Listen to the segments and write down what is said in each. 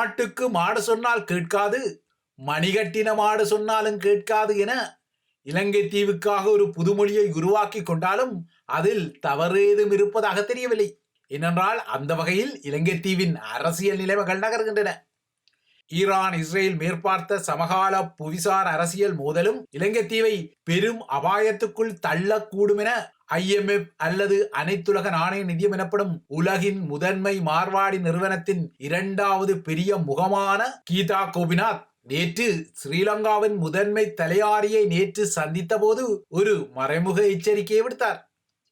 மாட்டுக்கு மாடு சொன்னால் கேட்காது மணிகட்டின மாடு சொன்னாலும் கேட்காது என இலங்கை தீவுக்காக ஒரு புதுமொழியை உருவாக்கி கொண்டாலும் அதில் தவறேதும் இருப்பதாக தெரியவில்லை. ஏனென்றால் அந்த வகையில் இலங்கை தீவின் அரசியல் நிலைமைகள் நகர்கின்றன. ஈரான் இஸ்ரேல் மேற்பார்த்த சமகால புவிசார் அரசியல் மோதலும் இலங்கை தீவை பெரும் அபாயத்துக்குள் தள்ளக்கூடும் என ஐஎம்எஃப் அல்லது அனைத்துலக நாணய நிதியம் எனப்படும் உலகின் முதன்மை மார்வாடி நிறுவனத்தின் இரண்டாவது பெரிய முகமான கீதா கோபிநாத் நேற்று ஸ்ரீலங்காவின் முதன்மை தலையாரியை நேற்று சந்தித்த போது ஒரு மறைமுக எச்சரிக்கையை விடுத்தார்.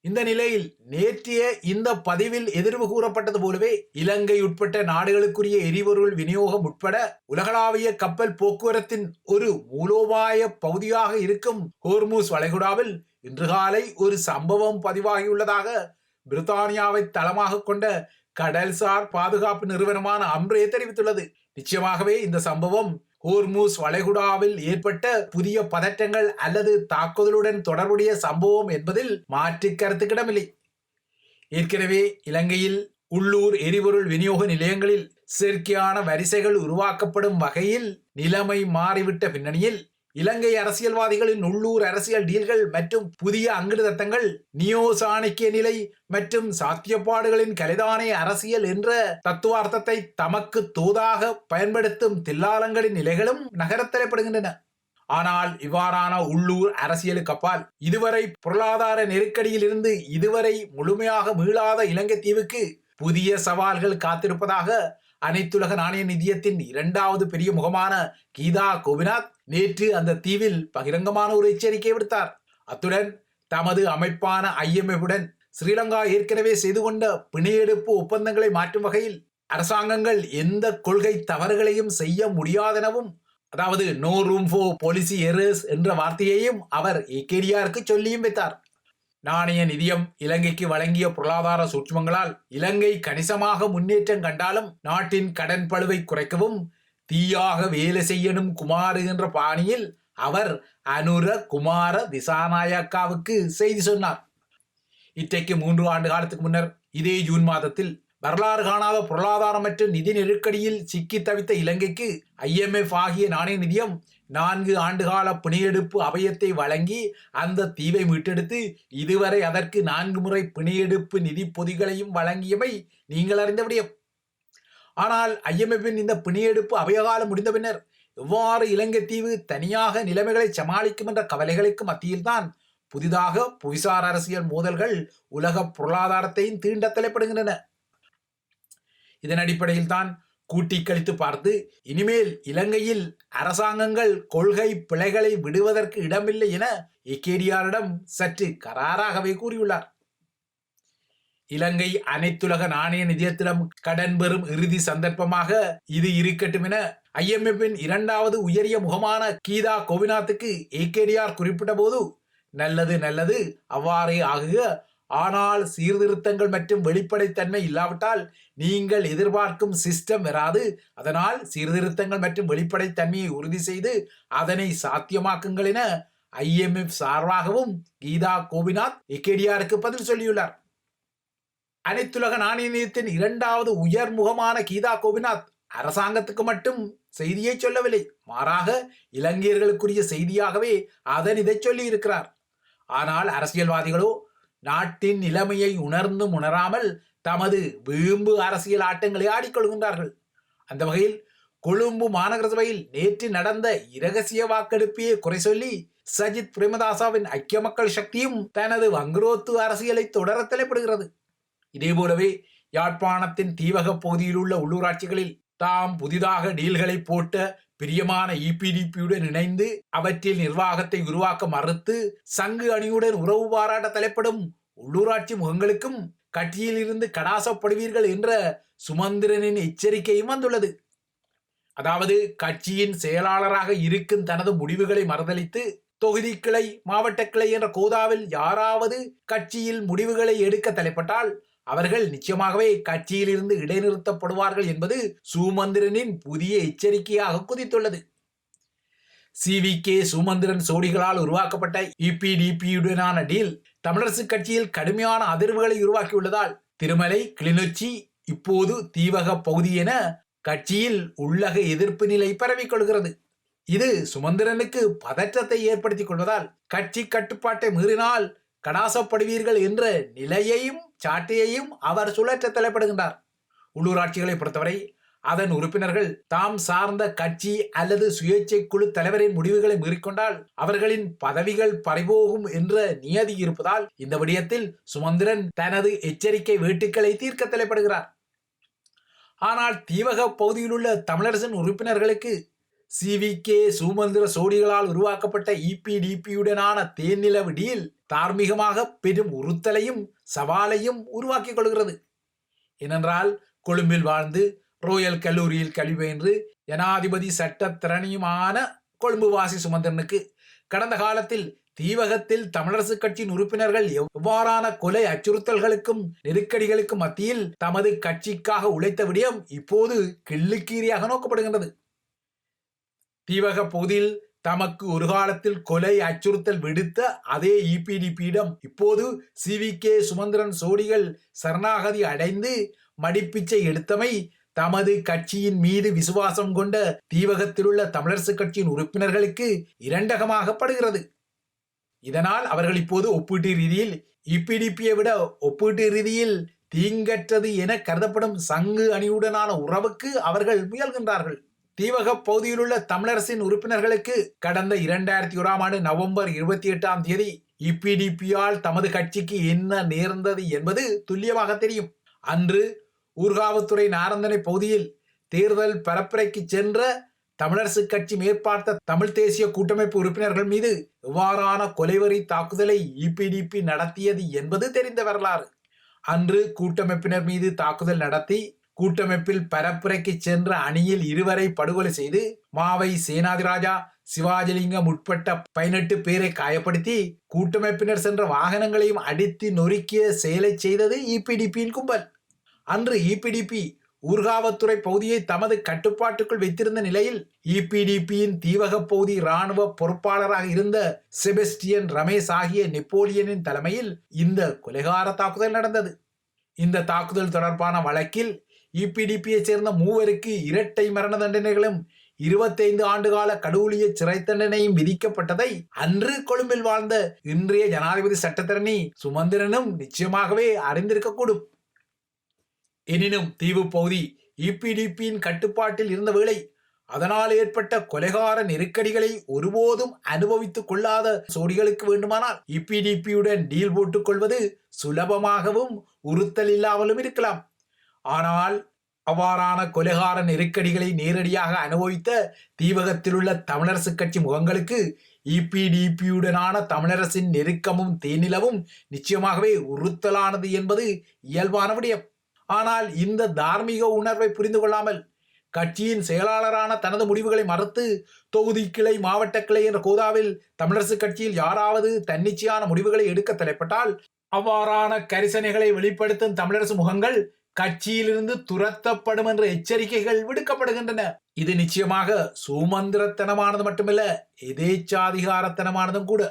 இந்த நிலையில் நேற்றைய இந்த பதிவில் எதிர்வு கூறப்பட்டது போலவே இலங்கை உட்பட்ட நாடுகளுக்குரிய எரிபொருள் விநியோகம் உட்பட உலகளாவிய கப்பல் போக்குவரத்தின் ஒரு மூலோபாய பகுதியாக இருக்கும் ஹோர்மூஸ் வளைகுடாவில் இன்று காலை ஒரு சம்பவம் பதிவாகியுள்ளதாக பிரித்தானியாவை தளமாக கொண்ட கடல்சார் பாதுகாப்பு நிறுவனமான அம்ரே தெரிவித்துள்ளது. நிச்சயமாகவே இந்த சம்பவம் ஹோர்மூஸ் வளைகுடாவில் ஏற்பட்ட புதிய பதற்றங்கள் அல்லது தாக்குதலுடன் தொடர்புடைய சம்பவம் என்பதில் மாற்று கருத்துக்கிடமில்லை. ஏற்கனவே இலங்கையில் உள்ளூர் எரிபொருள் விநியோக நிலையங்களில் செயற்கையான வரிசைகள் உருவாக்கப்படும் வகையில் நிலைமை மாறிவிட்ட பின்னணியில் இலங்கை அரசியல்வாதிகளின் உள்ளூர் அரசியல் டீல்கள் மற்றும் புதிய அங்கிடுதத்தங்கள் நியோ சாணக்கிய நிலை மற்றும் சாத்தியப்பாடுகளின் கலைதானே அரசியல் என்ற தத்துவார்த்தத்தை தமக்கு தூதாக பயன்படுத்தும் தில்லாலங்களின் நிலைகளும் நகரத்தரப்படுகின்றன ஆனால் இவ்வாறான உள்ளூர் அரசியலுக்கு அப்பால் இதுவரை பொருளாதார நெருக்கடியில் இருந்து இதுவரை முழுமையாக மீளாத இலங்கை தீவுக்கு புதிய சவால்கள் காத்திருப்பதாக அனைத்துலக நாணய நிதியத்தின் இரண்டாவது பெரிய முகமான கீதா கோபிநாத் நேற்று அந்த தீவில் பகிரங்கமான ஒரு எச்சரிக்கை விடுத்தார். அத்துடன் தமது அமைப்பான ஐஎம்எஃபுடன் ஸ்ரீலங்கா ஏற்கனவே செய்து கொண்ட பிணையெடுப்பு ஒப்பந்தங்களை மாற்றும் வகையில் அரசாங்கங்கள் எந்த கொள்கை தவறுகளையும் செய்ய முடியாதெனவும் அதாவது no room for policy errors என்ற வார்த்தையையும் அவர் ஏகேடியாருக்கு சொல்லியும் வைத்தார். நாணய நிதியம் இலங்கைக்கு வழங்கிய பொருளாதார சூட்சமங்களால் இலங்கை கணிசமாக முன்னேற்றம் கண்டாலும் நாட்டின் கடன் பழுவை குறைக்கவும் தீயாக வேலை செய்யணும் குமார் என்ற பாணியில் அவர் அனுர குமார திசாநாயக்காவுக்கு செய்தி சொன்னார். இன்றைக்கு மூன்று ஆண்டு காலத்துக்கு முன்னர் இதே ஜூன் மாதத்தில் வரலாறு காணாத பொருளாதாரம் மற்றும் நிதி நெருக்கடியில் சிக்கி தவித்த இலங்கைக்கு ஐஎம்எஃப் ஆகிய நாணய நிதியம் நான்கு ஆண்டுகால பிணையெடுப்பு அபயத்தை வழங்கி அந்த தீவை மீட்டெடுத்து இதுவரை அதற்கு நான்கு முறை பிணையெடுப்பு நிதி பொதிகளையும் வழங்கியவை நீங்கள் அறிந்த விடயம் ஆனால் ஐஎம்எஃபின் இந்த பிணியெடுப்பு அபயகாலம் முடிந்த பின்னர் எவ்வாறு இலங்கை தீவு தனியாக நிலைமைகளை சமாளிக்கும் என்ற கவலைகளுக்கு மத்தியில்தான் புதிதாக புவிசார் அரசியல் மோதல்கள் உலக பொருளாதாரத்தையும் தீண்ட தலைப்படுகின்றன இதன் அடிப்படையில் தான் கூட்டி கழித்து பார்த்து இனிமேல் இலங்கையில் அரசாங்கங்கள் கொள்கை பிழைகளை விடுவதற்கு இடமில்லை என எக்கேடியாரிடம் சற்று கராராகவே கூறியுள்ளார். இலங்கை அனைத்துலக நாணய நிதியத்திடம் கடன் பெறும் இறுதி சந்தர்ப்பமாக இது இருக்கட்டும் என ஐஎம்எஃபின் இரண்டாவது உயரிய முகமான கீதா கோவிநாத்துக்கு ஏகேடிஆர் குறிப்பிட்ட போது நல்லது நல்லது அவ்வாறே ஆகுக. ஆனால் சீர்திருத்தங்கள் மற்றும் வெளிப்படைத்தன்மை இல்லாவிட்டால் நீங்கள் எதிர்பார்க்கும் சிஸ்டம் வராது. அதனால் சீர்திருத்தங்கள் மற்றும் வெளிப்படைத்தன்மையை உறுதி செய்து அதனை சாத்தியமாக்குங்கள் என ஐஎம்எஃப் சார்பாகவும் கீதா கோபிநாத் எக்கேடியாருக்கு பதில் சொல்லியுள்ளார். அனைத்துலக நாணய நிதியத்தின் இரண்டாவது உயர் முகமான கீதா கோபிநாத் அரசாங்கத்துக்கு மட்டும் செய்தியை சொல்லவில்லை. மாறாக இலங்கையர்களுக்குரிய செய்தியாகவே அதன் இதை சொல்லி இருக்கிறார் ஆனால் அரசியல்வாதிகளோ நாட்டின் நிலைமையை உணர்ந்தும் உணராமல் தமது வீம்பு அரசியல் ஆட்டங்களை ஆடிக்கொள்கின்றார்கள் அந்த வகையில் கொழும்பு மாநகர சபையில் நேற்று நடந்த இரகசிய வாக்கெடுப்பையே குறை சொல்லி சஜித் பிரேமதாசாவின் ஐக்கிய மக்கள் சக்தியும் தனது வங்குரோத்து அரசியலை தொடர தலைப்படுகிறது. இதேபோலவே யாழ்ப்பாணத்தின் தீவக பகுதியில் உள்ள உள்ளூராட்சிகளில் தாம் புதிதாக டீல்களை போட்ட பிரியமான இபிடிபியுடன் இணைந்து அவற்றில் நிர்வாகத்தை உருவாக்க மறுத்து சங்கு அணியுடன் உறவு பாராட்ட தலைப்படும் உள்ளூராட்சி முகங்களுக்கும் கட்சியில் இருந்து கடாசப்படுவீர்கள் என்ற சுமந்திரனின் எச்சரிக்கையும் வந்துள்ளது. அதாவது கட்சியின் செயலாளராக இருக்கும் தனது முடிவுகளை மறுதளித்து தொகுதி கிளை மாவட்ட கிளை என்ற கோதாவில் யாராவது கட்சியில் முடிவுகளை எடுக்க தலைப்பட்டால் அவர்கள் நிச்சயமாகவே கட்சியில் இருந்து இடைநிறுத்தப்படுவார்கள் என்பது சுமந்திரனின் புதிய எச்சரிக்கையாக குதித்துள்ளது. சி வி கே சுமந்திரன் சோடிகளால் உருவாக்கப்பட்ட இபிடிபியுடனான டீல் தமிழரசு கட்சியில் கடுமையான அதிர்வுகளை உருவாக்கியுள்ளதால் திருமலை கிளிநொச்சி இப்போது தீவக பகுதி என கட்சியில் உள்ளக எதிர்ப்பு நிலை பரவிக்கொள்கிறது இது சுமந்திரனுக்கு பதற்றத்தை ஏற்படுத்திக் கொள்வதால் கட்சி கட்டுப்பாட்டை மீறினால் கடாசப்படுவீர்கள் என்ற நிலையையும் சாட்டையையும் அவர் சுழற்ற தலைப்படுகின்றார். உள்ளூராட்சிகளை பொறுத்தவரை அதன் உறுப்பினர்கள் தாம் சார்ந்த கட்சி அல்லது சுயேட்சை குழு தலைவரின் முடிவுகளை மீறிக்கொண்டால் அவர்களின் பதவிகள் பறிபோகும் என்ற நியதி இருப்பதால் இந்த விடயத்தில் சுமந்திரன் தனது எச்சரிக்கை வேட்டுக்களை தீர்க்க தலைப்படுகிறார். ஆனால் தீவக பகுதியிலுள்ள தமிழரசின் உறுப்பினர்களுக்கு சிவிகே சுமந்திர சோடிகளால் உருவாக்கப்பட்ட இபிடிபியுடனான தேன் டீல் தார்மீகமாக பெரும் உறுத்தலையும் சவாலையும் உருவாக்கிக் கொள்கிறது. ஏனென்றால் கொழும்பில் வாழ்ந்து ரோயல் கல்லூரியில் கல்வி பயின்று ஜனாதிபதி சட்டத்திறனியுமான கொழும்பு வாசி சுமந்திரனுக்கு கடந்த காலத்தில் தீவகத்தில் தமிழரசு கட்சியின் உறுப்பினர்கள் எவ்வாறான கொலை அச்சுறுத்தல்களுக்கும் நெருக்கடிகளுக்கும் மத்தியில் தமது கட்சிக்காக உழைத்த விடயம் இப்போது கிள்ளுக்கீரியாக நோக்கப்படுகின்றது. தீவக பகுதியில் தமக்கு ஒரு காலத்தில் கொலை அச்சுறுத்தல் விடுத்த அதே இபிடிபியிடம் இப்போது சிவிகே சுமந்திரன் சோடிகள் சரணாகதி அடைந்து மடிப்பிச்சை எடுத்தமை தமது கட்சியின் மீது விசுவாசம் கொண்ட தீவகத்திலுள்ள தமிழரசு கட்சியின் உறுப்பினர்களுக்கு இரண்டகமாகப்படுகிறது. இதனால் அவர்கள் இப்போது ஒப்பீட்டு ரீதியில் இபிடிபியை விட ஒப்பீட்டு ரீதியில் தீங்கற்றது என கருதப்படும் சங்கு அணியுடனான உறவுக்கு அவர்கள் முயல்கின்றார்கள். தீவக பகுதியில் உள்ள தமிழரசின் உறுப்பினர்களுக்கு கடந்த இரண்டாயிரத்தி ஓராம் ஆண்டு நவம்பர் இருபத்தி எட்டாம் தேதி இபிடிபியால் தமது கட்சிக்கு என்ன நேர்ந்தது என்பது துல்லியமாக தெரியும். அன்று ஊர்காவத்துறை நாரந்தனை பகுதியில் தேர்தல் பரப்புரைக்கு சென்ற தமிழரசு கட்சி மேற்பார்த்த தமிழ் தேசிய கூட்டமைப்பு உறுப்பினர்கள் மீது இவ்வாறான கொலைவரி தாக்குதலை இபிடிபி நடத்தியது என்பது தெரிந்த வரலாறு. அன்று கூட்டமைப்பினர் மீது தாக்குதல் நடத்தி கூட்டமைப்பில் பரப்புரைக்கு சென்ற அணியில் இருவரை படுகொலை செய்து மாவை சேனாதிராஜா சிவாஜிலிங்கம் உட்பட்ட பதினெட்டு பேரை காயப்படுத்தி கூட்டமைப்பினர் சென்ற வாகனங்களையும் அடித்து நொறுக்கிய செயலை செய்தது இபிடிபியின் கும்பல். அன்று இபிடிபி ஊர்காவத்துறை பகுதியை தமது கட்டுப்பாட்டுக்குள் வைத்திருந்த நிலையில் இபிடிபியின் தீவக பகுதி இராணுவ பொறுப்பாளராக இருந்த செபஸ்டியன் ரமேஷ் ஆகிய நெப்போலியனின் தலைமையில் இந்த கொலைகார தாக்குதல் நடந்தது. இந்த தாக்குதல் தொடர்பான வழக்கில் இபிடிபியை சேர்ந்த மூவருக்கு இரட்டை மரண தண்டனைகளும் இருபத்தைந்து ஆண்டுகால கடவுளிய சிறை தண்டனையும் விதிக்கப்பட்டதை அன்று கொழும்பில் வாழ்ந்த இன்றைய ஜனாதிபதி சட்டத்தரணி சுமந்திரனும் நிச்சயமாகவே அறிந்திருக்கக்கூடும். எனினும் தீவு பகுதி இபிடிபியின் கட்டுப்பாட்டில் இருந்த வேளை அதனால் ஏற்பட்ட கொலைகார நெருக்கடிகளை ஒருபோதும் அனுபவித்துக் கொள்ளாத சோடிகளுக்கு வேண்டுமானால் இபிடிபியுடன் டீல் போட்டுக் கொள்வது சுலபமாகவும் உறுத்தல் இல்லாமலும் இருக்கலாம். ஆனால் அவ்வாறான கொலைகார நெருக்கடிகளை நேரடியாக அனுபவித்த தீவகத்திலுள்ள தமிழரசு கட்சி முகங்களுக்கு இபிடிபியுடனான தமிழரசின் நெருக்கமும் தேனிலவும் நிச்சயமாகவே உறுத்தலானது என்பது இயல்பான விடயம். ஆனால் இந்த தார்மீக உணர்வை புரிந்து கொள்ளாமல் கட்சியின் செயலாளரான தனது முடிவுகளை மறுத்து தொகுதி கிளை மாவட்ட கிளை என்ற கோதாவில் தமிழரசு கட்சியில் யாராவது தன்னிச்சையான முடிவுகளை எடுக்க தலைப்பட்டால் அவ்வாறான கரிசனைகளை வெளிப்படுத்தும் தமிழரசு முகங்கள் கட்சியிலிருந்து துரத்தப்படும் என்ற எச்சரிக்கைகள் விடுக்கப்படுகின்றன. இது நிச்சயமாக சுமந்திரத்தனமானது மட்டுமல்ல எதேச்சாதிகாரத்தனமானதும் கூட.